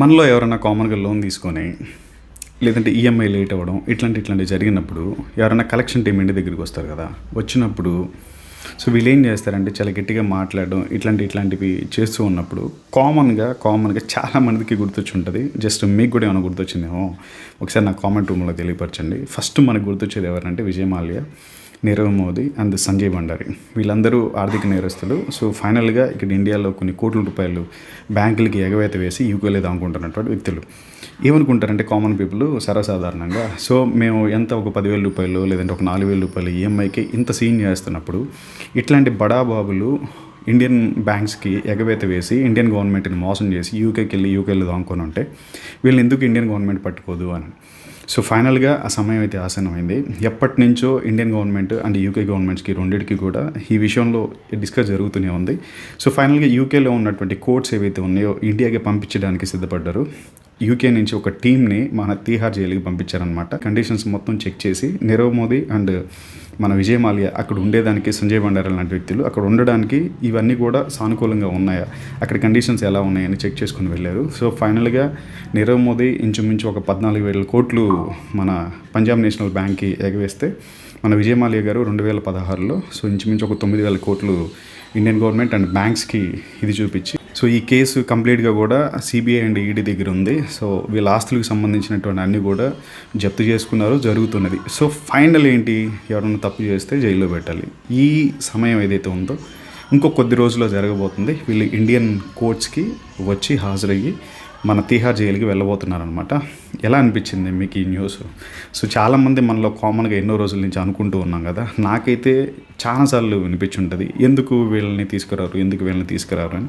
మనలో ఎవరైనా కామన్గా లోన్ తీసుకొని లేదంటే ఈఎంఐ లేట్ అవ్వడం ఇట్లాంటి ఇట్లాంటివి జరిగినప్పుడు ఎవరైనా కలెక్షన్ టీం ఇంటి దగ్గరికి వస్తారు కదా వచ్చినప్పుడు సో వీళ్ళు ఏం చేస్తారంటే చాలా గట్టిగా మాట్లాడడం ఇట్లాంటి ఇట్లాంటివి చేస్తూ ఉన్నప్పుడు కామన్గా కామన్గా చాలా మందికి గుర్తొచ్చుంటుంది. జస్ట్ మీకు కూడా ఏమైనా గుర్తొచ్చిందేమో ఒకసారి నా కామెంట్ రూమ్లో తెలియపరచండి. ఫస్ట్ మనకు గుర్తొచ్చేది ఎవరంటే విజయమాల్య నీరవ్ మోదీ అండ్ సంజయ్ భండారి. వీళ్ళందరూ ఆర్థిక నేరస్తులు. సో ఫైనల్గా ఇక్కడ ఇండియాలో కొన్ని కోట్ల రూపాయలు బ్యాంకులకి ఎగవేత వేసి యూకేలో దాముకుంటున్నటువంటి వ్యక్తులు. ఏమనుకుంటారంటే కామన్ పీపుల్ సర్వసాధారణంగా. సో మేము ఎంత ఒక పదివేల రూపాయలు లేదంటే ఒక నాలుగు వేల రూపాయలు ఈఎంఐకి ఇంత సీన్ చేస్తున్నప్పుడు ఇట్లాంటి బడా బాబులు ఇండియన్ బ్యాంక్స్కి ఎగవేత వేసి ఇండియన్ గవర్నమెంట్ని మోసం చేసి యూకేకి వెళ్ళి యూకేలో దాంకొని ఉంటే వీళ్ళని ఎందుకు ఇండియన్ గవర్నమెంట్ పట్టుకోదు అని. సో ఫైనల్గా ఆ సమయం అయితే ఆసనమైంది ఎప్పటి నుంచో ఇండియన్ గవర్నమెంట్ అండ్ యూకే గవర్నమెంట్స్కి రెండింటికి కూడా ఈ విషయంలో డిస్కస్ జరుగుతూనే ఉంది. సో ఫైనల్గా యూకేలో ఉన్నటువంటి కోర్ట్స్ ఏవైతే ఉన్నాయో ఇండియాకి పంపించడానికి సిద్ధపడ్డారు. యూకే నుంచి ఒక టీంని మన తీహార్ జైలుకి పంపించారనమాట కండిషన్స్ మొత్తం చెక్ చేసి నీరవ్ మోదీ అండ్ మన విజయ్ మాల్యా అక్కడ ఉండేదానికి సంజయ్ బండారా లాంటి వ్యక్తులు అక్కడ ఉండడానికి ఇవన్నీ కూడా సానుకూలంగా ఉన్నాయా? అక్కడ కండిషన్స్ ఎలా ఉన్నాయని చెక్ చేసుకుని వెళ్ళారు. సో ఫైనల్గా నీరవ్ మోదీ ఇంచుమించు ఒక పద్నాలుగు వేల కోట్లు మన పంజాబ్ నేషనల్ బ్యాంక్కి ఎగవేస్తే మన విజయ్ మాల్యా గారు రెండు వేల పదహారులో సో ఇంచుమించు ఒక తొమ్మిది వేల కోట్లు ఇండియన్ గవర్నమెంట్ అండ్ బ్యాంక్స్కి ఇది చూపించి. సో ఈ కేసు కంప్లీట్గా కూడా సిబిఐ అండ్ ఈడీ దగ్గర ఉంది. సో వీళ్ళ ఆస్తులకు సంబంధించినటువంటి అన్నీ కూడా జప్తు చేసుకున్నారు జరుగుతున్నది. సో ఫైనల్ ఏంటి? ఎవరైనా తప్పు చేస్తే జైల్లో పెట్టాలి. ఈ సమయం ఏదైతే ఉందో ఇంకో కొద్ది రోజుల్లో జరగబోతుంది. వీళ్ళు ఇండియన్ కోర్ట్స్కి వచ్చి హాజరయ్యి మన తీహార్ జైలుకి వెళ్ళబోతున్నారనమాట ఎలా అనిపించింది మీకు ఈ న్యూస్ సో చాలామంది మనలో కామన్గా ఎన్నో రోజుల నుంచి అనుకుంటూ ఉన్నాం కదా. నాకైతే చాలాసార్లు వినిపించుంటుంది. ఎందుకు వీళ్ళని తీసుకురారు? ఎందుకు వీళ్ళని తీసుకురారు అని.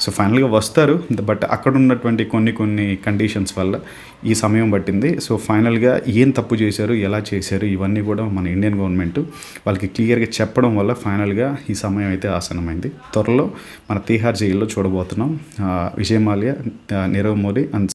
సో ఫైనల్గా వస్తారు. బట్ అక్కడ ఉన్నటువంటి కొన్ని కొన్ని కండిషన్స్ వల్ల ఈ సమయం పట్టింది. సో ఫైనల్గా ఏం తప్పు చేశారు? ఎలా చేశారు? ఇవన్నీ కూడా మన ఇండియన్ గవర్నమెంట్ వాళ్ళకి క్లియర్గా చెప్పడం వల్ల ఫైనల్గా ఈ సమయం అయితే ఆసనమైంది త్వరలో మన తీహార్ జైల్లో చూడబోతున్నాం. విజయమాల్య నీరవ్ మోడీ అండ్